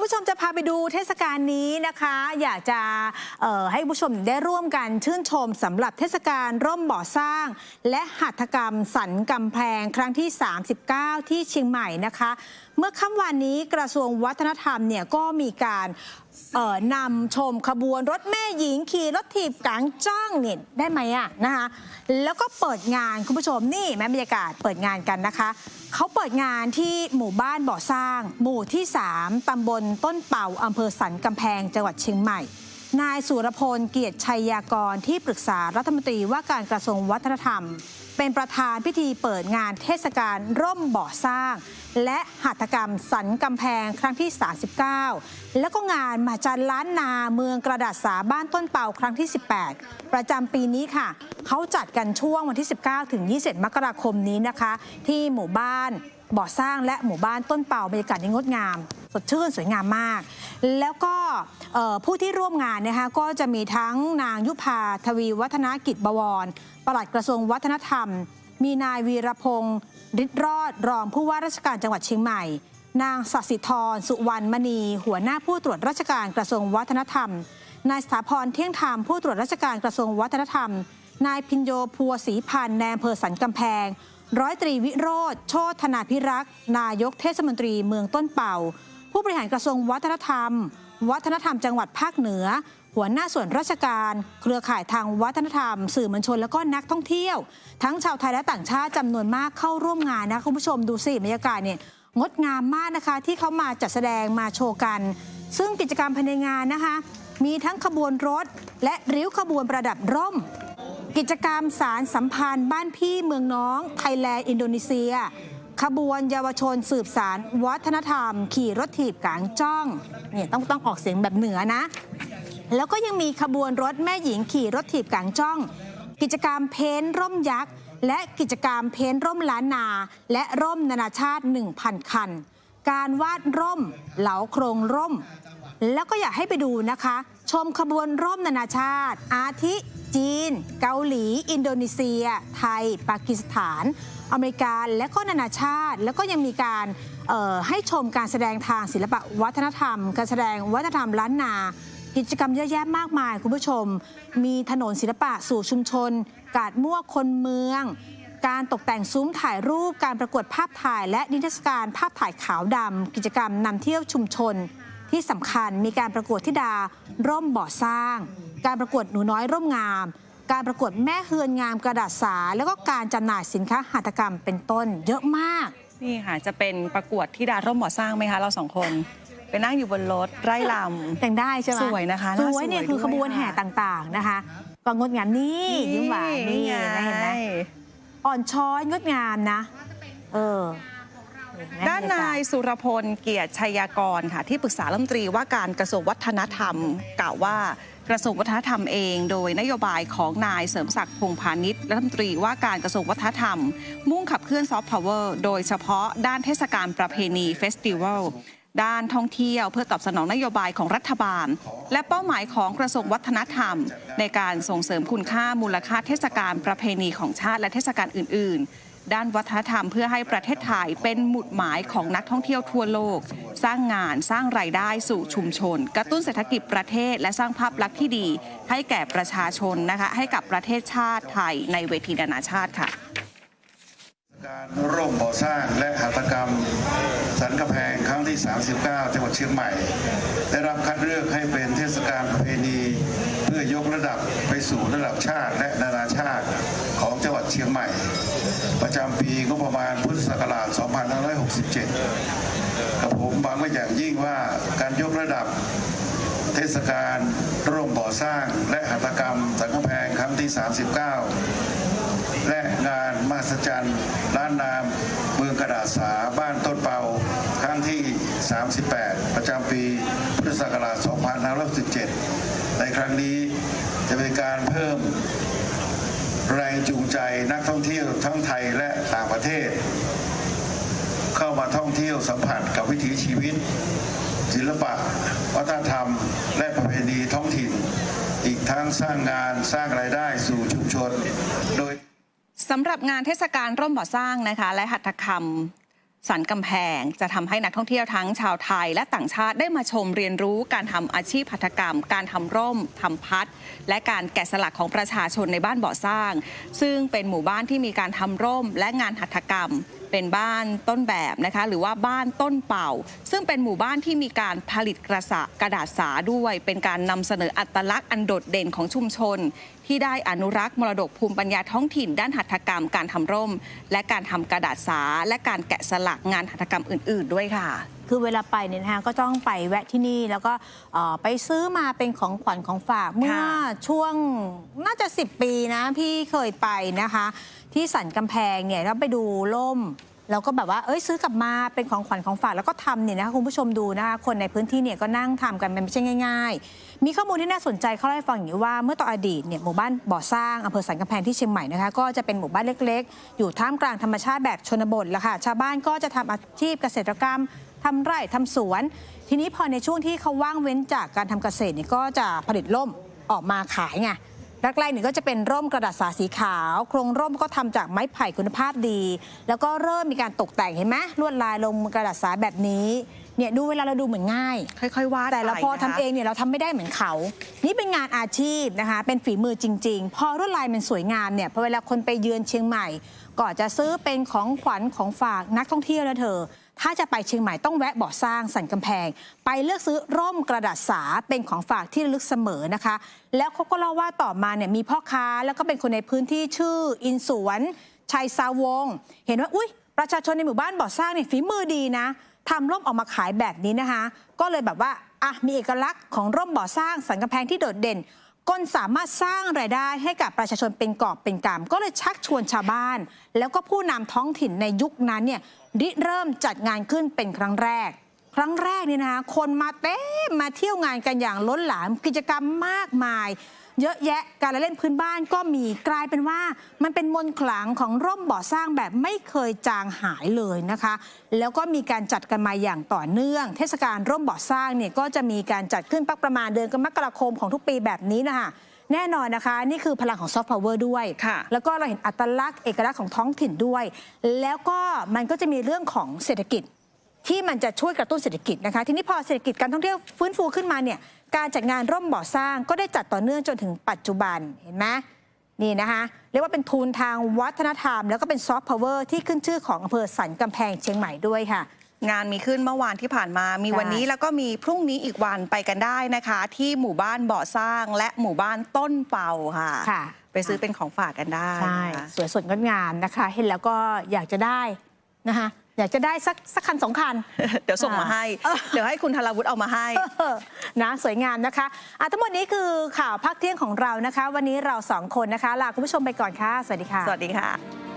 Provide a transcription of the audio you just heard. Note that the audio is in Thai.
คุณผู้ชมจะพาไปดูเทศกาลนี้นะคะ อยากจะให้ผู้ชมได้ร่วมกันชื่นชมสำหรับเทศกาลร่มบ่อสร้าง และหัตถกรรมสันกำแพงครั้งที่ 39 ที่เชียงใหม่นะคะ เมื่อค่ำวันนี้กระทรวงวัฒนธรรมเนี่ยก็มีการนำชมขบวนรถแม่หญิงขี่รถถีบกลางจ้างเนี่ยได้ไหมอะนะคะแล้วก็เปิดงานคุณผู้ชมนี่แม่บรรยากาศเปิดงานกันนะคะเขาเปิดงานที่หมู่บ้านบ่อสร้าง หมู่ที่ 3ตำบลต้นเป่าอำเภอสันกำแพงจังหวัดเชียงใหม่ นายสุรพลเกียรติชัยยากรที่ปรึกษารัฐมนตรีว่าการกระทรวงวัฒนธรรม เป็นประธานพิธีเปิดงานเทศกาลร่มบ่อสร้าง และหัตถกรรมสันกำแพงครั้งที่ 39 แล้วก็งานมหาจันล้านนาเมืองกระดาษสาบ้านต้นเป่าครั้งที่ 18 ประจำปีนี้ค่ะ เขาจัดกันช่วงวันที่ 19 ถึง 20 มกราคมนี้นะคะ ที่หมู่บ้านบ่อสร้างและหมู่บ้านต้นเป่าบรรยากาศที่งดงามสดชื่นสวยงามมาก แล้วก็ผู้ที่ร่วมงานนะคะก็จะมีทั้งนางยุพาทวีวัฒนกิจบวร ปลัดกระทรวงวัฒนธรรม มีนายวีรพงศ์ฤทธิ์รอดรองผู้ว่าราชการจังหวัดเชียงใหม่ นางสัสิธร สุวรรณมณี หัวหน้าผู้ตรวจราชการกระทรวงวัฒนธรรม นายสถาพรเที่ยงธรรมผู้ตรวจราชการกระทรวงวัฒนธรรม นายพิญโยพัวศรีพันธ์แนมเภอสันกำแพง ร้อยตรีวิโรธโชตธนาพิรักษ์นายกเทศมนตรีเมืองต้นเป่า ผู้บริหารกระทรวงวัฒนธรรม วัฒนธรรมจังหวัดภาคเหนือ หัวหน้าส่วนราชการ เครือข่ายทางวัฒนธรรม สื่อมวลชน แล้วก็นักท่องเที่ยว ทั้งชาวไทยและต่างชาติจำนวนมากเข้าร่วมงานนะคุณผู้ชมดูสิบรรยากาศเนี่ยงดงามมากนะคะที่เขามาจัดแสดงมาโชว์กัน ซึ่งกิจกรรมภายในงานนะคะ มีทั้งขบวนรถ และริ้วขบวนประดับร่ม กิจกรรมสารสัมพันธ์ บ้านพี่เมืองน้องไทยแลนด์อินโดนีเซีย ขบวนเยาวชนสืบสาร วัฒนธรรม ขี่รถถีบกลางจ้องเนี่ยต้องต้องออกเสียงแบบเหนือนะ แล้วก็ยังมีขบวนรถแม่หญิงขี่รถถีบกลางจ้อง กิจกรรมเพ้นร่มยักษ์ และกิจกรรมเพ้นร่มล้านนา และร่มนานาชาติ 1,000 คัน การวาดร่ม เหลาโครงร่ม แล้วก็อยากให้ไปดูนะคะ ชมขบวนร่มนานาชาติ อาทิ จีน เกาหลี อินโดนีเซีย ไทย ปากีสถาน อเมริกาและก็นานาชาติ แล้วก็ยังมีการให้ชมการแสดงทางศิลปะวัฒนธรรม การแสดงวัฒนธรรมล้านนา กิจกรรมเยอะแยะมากมาย คุณผู้ชม มีถนนศิลปะสู่ชุมชน กาดมั่วคนเมือง การตกแต่งซุ้มถ่ายรูปการประกวดภาพถ่าย และนิทรรศการภาพถ่ายขาวดำกิจกรรมนำเที่ยวชุมชน ที่สำคัญมีการประกวดธิดาร่มบ่อสร้าง การประกวดหนูน้อยร่มงาม การประกวดแม่เฮือนงามกระดาษสา แล้วก็การจำหน่ายสินค้าหัตถกรรมเป็นต้นเยอะมาก นี่ค่ะ จะเป็นประกวดที่ดาร่มหมอสร้างไหมคะ เราสองคนไปนั่งอยู่บนรถไร่ลแต่งได้ใช่ไหมสวยนะคะสน่าวยเนี่ยสวยคือด้วยขบวนแห่ค่ะต่างๆนะคะก็งดงามนี่ำยิ้มหวานนี่ไงนะเห็นไหมอ่อนช้อยงดงามนะ เออเห็ไหม ด้านนายสุรพลเกียรติชัยากรค่ะที่ปรึกษารัฐมนตรีว่าการกระทรวงวัฒนธรรม กล่าวว่ากระทรวงวัฒนธรรมเอง โดยนโยบายของนายเสริมศักดิ์พงพาณิชย์รัฐมนตรีว่าการกระทรวงวัฒนธรรม มุ่งขับเคลื่อนซอฟต์พาวเวอร์โดยเฉพาะด้านเทศกาลประเพณีเฟสติวัลด้านท่องเที่ยวเพื่อตอบสนองนโยบายของรัฐบาล และเป้าหมายของกระทรวงวัฒนธรรม ในการส่งเสริมคุณค่ามูลค่าเทศกาลประเพณีของชาติและเทศกาลอื่น ๆ ด้านวัฒนธรรมเพื่อให้ประเทศไทยเป็นหมุดหมายของนักท่องเที่ยวทั่วโลก สร้างงานสร้างรายได้สู่ชุมชน กระตุ้นเศรษฐกิจประเทศ และสร้างภาพลักษณ์ที่ดี ให้แก่ประชาชนนะคะให้กับประเทศชาติไทยในเวทีนานาชาติค่ะ การร่วมก่อสร้างและหัตถกรรม สันกำแพงครั้งที่ 39 จังหวัดเชียงใหม่ ได้รับคัดเลือกให้เป็นเทศกาลประเพณี เพื่อยกระดับไปสู่ระดับชาติและนานาชาติของจังหวัดเชียงใหม่ ประจำปีงบประมาณพุทธศักราช 2567กับผมหวังไว้อย่างยิ่งว่าการยกระดับเทศกาลร่วมก่อสร้างและหัตถกรรม สันกำแพงครั้งที่ 39 และงานมหัศจรรย์ล้านนามเมืองกระดาษสาบ้านต้นเปาครั้งที่ 38 ประจำปีพุทธศักราช 2567ในครั้งนี้จะเป็นการเพิ่ม แรงจูงใจนักท่องเที่ยวทั้งไทยและต่างประเทศ เข้ามาท่องเที่ยวสัมผัสกับวิถีชีวิต ศิลปะ วัฒนธรรม และประเพณีท้องถิ่น อีกทั้งสร้างงานสร้างรายได้สู่ชุมชน โดยสำหรับงานเทศกาลร่มบ่อสร้างนะคะ และหัตถกรรม สันกำแพงจะทำให้นักท่องเที่ยวทั้งชาวไทยและต่างชาติได้มาชมเรียนรู้การทำอาชีพหัตถกรรม การทำร่มทำพัด และการแกะสลักของประชาชนในบ้านบ่อสร้าง ซึ่งเป็นหมู่บ้านที่มีการทำร่มและงานหัตถกรรม เป็นบ้านต้นแบบนะคะหรือว่าบ้านต้นเป่า ซึ่งเป็นหมู่บ้านที่มีการผลิตกระสะกระดาษสาด้วย เป็นการนำเสนออัตลักษณ์อันโดดเด่นของชุมชน ที่ได้อนุรักษ์มรดกภูมิปัญญาท้องถิ่น ด้านหัตถกรรม การทำร่ม และการทำกระดาษสาและการแกะสลักงานหัตถกรรมอื่น ๆ ด้วยค่ะ คือเวลาไปเนี่ยนะคะก็ต้องไปแวะที่นี่แล้วก็เอ่อไปซื้อมาเป็นของขวัญของฝากเมื่อช่วงน่าจะ 10 ปีนะพี่เคยไปนะคะ ที่สันกำแพงเนี่ยแล้วไปดูล่ม แล้วก็แบบว่าเอ้ยซื้อกลับมาเป็นของขวัญของฝากแล้วก็ทำเนี่ยนะคะคุณผู้ชมดูนะคะคนในพื้นที่เนี่ยก็นั่งทำกันมันไม่ใช่ง่าย ๆ มีข้อมูลที่น่าสนใจเขาเล่าให้ฟังอย่างนี้ว่าเมื่อตอนอดีตเนี่ยหมู่บ้านบ่อสร้างอำเภอสันกำแพงที่เชียงใหม่นะคะก็จะเป็นหมู่บ้านเล็ก ๆ อยู่ท่ามกลางธรรมชาติแบบชนบทละค่ะชาวบ้านก็จะทำอาชีพเกษตรกรรม ทำไร่ทำสวน ทีนี้พอในช่วงที่เขาว่างเว้นจากการทำเกษตรเนี่ยก็จะผลิตร่มออกมาขายไงแรกๆเนี่ยก็จะเป็นร่มกระดาษสาสีขาว โครงร่มก็ทำจากไม้ไผ่คุณภาพดี แล้วก็เริ่มมีการตกแต่งเห็นไหมลวดลายลงกระดาษสาแบบนี้เนี่ยดูเวลาเราดูเหมือนง่าย ค่อยๆวาดแต่เราไปพอนะคะทำเองเนี่ยเราทำไม่ได้เหมือนเขา นี่เป็นงานอาชีพนะคะ เป็นฝีมือจริง ๆ พอลวดลายมันสวยงามเนี่ยพอเวลาคนไปเยือนเชียงใหม่ ก็จะซื้อเป็นของขวัญของฝากนักท่องเที่ยวแล้วเธอ ถ้าจะไปเชียงใหม่ต้องแวะบ่อสร้างสันกำแพง ไปเลือกซื้อร่มกระดาษสาเป็นของฝากที่ระลึกเสมอนะคะ แล้วเขาก็เล่าว่าต่อมาเนี่ยมีพ่อค้าแล้วก็เป็นคนในพื้นที่ชื่ออินสวนชัยสาวง เห็นว่าอุ้ยประชาชนในหมู่บ้านบ่อสร้างเนี่ยฝีมือดีนะทำร่มออกมาขายแบบนี้นะคะ ก็เลยแบบว่าอะมีเอกลักษณ์ของร่มบ่อสร้างสันกำแพงที่โดดเด่น ก็นสามารถสร้างรายได้ให้กับประชาชนเป็นกอบเป็นกำก็เลยชักชวนชาวบ้าน แล้วก็ผู้นำท้องถิ่นในยุคนั้นเนี่ยริเริ่มจัดงานขึ้นเป็นครั้งแรก ครั้งแรกนี่นะคะคนมาเต้มมาเที่ยวงานกันอย่างล้นหลามกิจกรรมมากมาย เยอะแยะการละเล่นพื้นบ้านก็มีกลายเป็นว่ามันเป็นมนต์ขลังของร่มบ่อสร้างแบบไม่เคยจางหายเลยนะคะ แล้วก็มีการจัดกันมาอย่างต่อเนื่อง เทศกาลร่มบ่อสร้างเนี่ยก็จะมีการจัดขึ้นปักประมาณเดือนกรกฎาคมของทุกปีแบบนี้นะคะแน่นอนนะคะ นี่คือพลังของซอฟต์พาวเวอร์ด้วยค่ะแล้วก็เราเห็นอัตลักษณ์เอกลักษณ์ของท้องถิ่นด้วย แล้วก็มันก็จะมีเรื่องของเศรษฐกิจ ที่มันจะช่วยกระตุ้นเศรษฐกิจนะคะ ทีนี้พอเศรษฐกิจการท่องเที่ยวฟื้นฟูขึ้นมาเนี่ยการจัดงานร่มบ่อสร้างก็ได้จัดต่อเนื่องจนถึงปัจจุบันเห็นไหมนี่นะคะเรียกว่าเป็นทุนทางวัฒนธรรม แล้วก็เป็นซอฟต์พาวเวอร์ที่ขึ้นชื่อของอำเภอสันกำแพงเชียงใหม่ด้วยค่ะ งานมีขึ้นเมื่อวานที่ผ่านมา มีใช่วันนี้แล้วก็มีพรุ่งนี้อีกวันไปกันได้นะคะ ที่หมู่บ้านบ่อสร้าง และหมู่บ้านต้นเป่าค่ะค่ะไปซื้อเป็นของฝากกันได้ใช่นะคะสวยสดงดงามนะคะ เห็นแล้วก็อยากจะได้นะคะ อยากจะได้สักสักคันสองคัน เดี๋ยวส่งมาให้เออเดี๋ยวให้คุณธราวุฒิเอามาให้เออนะสวยงามนะคะอะทั้งหมดนี้คือข่าวภาคเที่ยงของเรานะคะ วันนี้เราสองคนนะคะลาคุณผู้ชมไปก่อนค่ะ สวัสดีค่ะ สวัสดีค่ะ